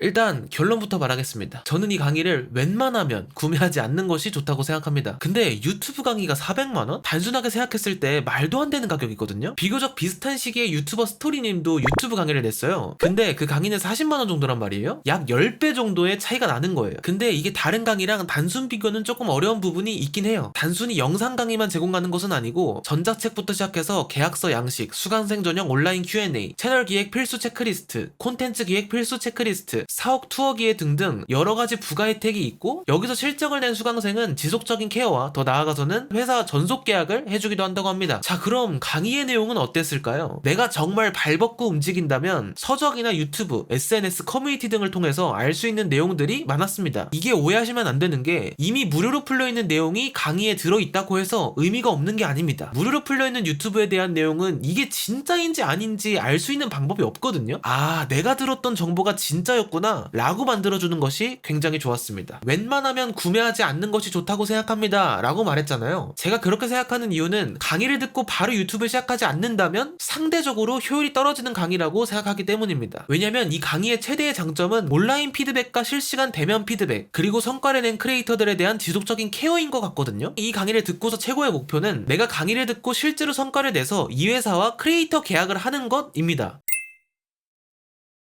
일단 결론부터 말하겠습니다. 저는 이 강의를 웬만하면 구매하지 않는 것이 좋다고 생각합니다. 근데 유튜브 강의가 400만원? 단순하게 생각했을 때 말도 안 되는 가격이거든요? 비교적 비슷한 시기에 유튜버 스토리님도 유튜브 강의를 냈어요. 근데 그 강의는 40만원 정도란 말이에요? 약 10배 정도의 차이가 나는 거예요. 근데 이게 다른 강의랑 단순 비교는 조금 어려운 부분이 있긴 해요. 단순히 영상 강의만 제공하는 것은 아니고 전자책부터 시작해서 계약서 양식, 수강생 전용 온라인 Q&A, 채널 기획 필수 체크리스트, 콘텐츠 기획 필수 체크리스트, 사옥 투어 기회 등등 여러 가지 부가 혜택이 있고 여기서 실적을 낸 수강생은 지속적인 케어와 더 나아가서는 회사 전속 계약을 해주기도 한다고 합니다. 자 그럼 강의의 내용은 어땠을까요? 내가 정말 발벗고 움직인다면 서적이나 유튜브, SNS, 커뮤니티 등을 통해서 알 수 있는 내용들이 많았습니다. 이게 오해하시면 안 되는 게 이미 무료로 풀려 있는 내용이 강의에 들어 있다고 해서 의미가 없는 게 아닙니다. 무료로 풀려 있는 유튜브에 대한 내용은 이게 진짜인지 아닌지 알 수 있는 방법이 없거든요. 아, 내가 들었던 정보가 진짜였 구나. 라고 만들어주는 것이 굉장히 좋았습니다. 웬만하면 구매하지 않는 것이 좋다고 생각합니다. 라고 말했잖아요. 제가 그렇게 생각하는 이유는 강의를 듣고 바로 유튜브를 시작하지 않는다면 상대적으로 효율이 떨어지는 강의라고 생각하기 때문입니다. 왜냐면 이 강의의 최대의 장점은 온라인 피드백과 실시간 대면 피드백, 그리고 성과를 낸 크리에이터들에 대한 지속적인 케어인 것 같거든요. 이 강의를 듣고서 최고의 목표는 내가 강의를 듣고 실제로 성과를 내서 이 회사와 크리에이터 계약을 하는 것입니다.